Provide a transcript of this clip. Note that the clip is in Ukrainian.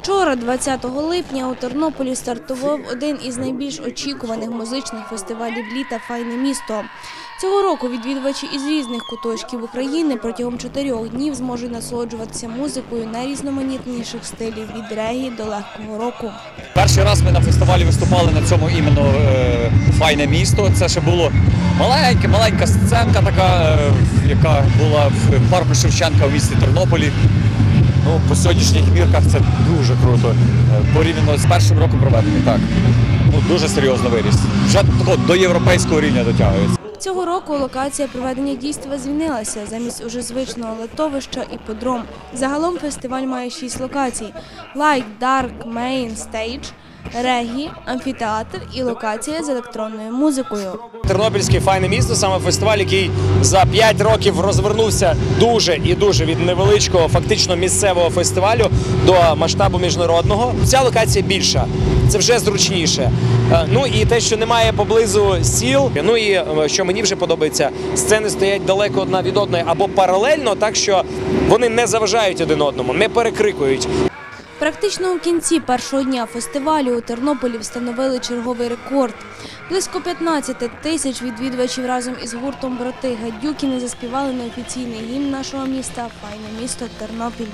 Вчора, 20 липня, у Тернополі стартував один із найбільш очікуваних музичних фестивалів літа Файне місто. Цього року відвідувачі із різних куточків України протягом чотирьох днів зможуть насолоджуватися музикою найрізноманітніших стилів від регі до легкого року. Перший раз ми на фестивалі виступали на цьому іменно е, файне місто. Це ще було маленьке, маленька сценка, така, е, яка була в парку Шевченка в місті Тернополі. Ну, по сьогоднішніх мірках це дуже круто. Е, Порівняно з першим роком проведення, так. Ну, дуже серйозно виріс. Вже тако, до європейського рівня дотягується. Цього року локація проведення дійства змінилася замість уже звичного литовища і подром. Загалом фестиваль має шість локацій: Light, Dark, Main, Stage, Регі, амфітеатр і локація з електронною музикою. Тернопільське файне місто, саме фестиваль, який за 5 років розвернувся дуже і дуже від невеличкого, фактично місцевого фестивалю до масштабу міжнародного. Ця локація більша, це вже зручніше. Е, Ну і те, що немає поблизу сіл. Ну і е, що мені вже подобається, сцени стоять далеко одна від одної або паралельно, так що вони не заважають один одному, не перекрикують. Практично у кінці першого дня фестивалю у Тернополі встановили черговий рекорд. Близько 15 тисяч відвідувачів разом із гуртом брати Гадюкіни заспівали неофіційний гімн нашого міста Файне місто Тернопіль.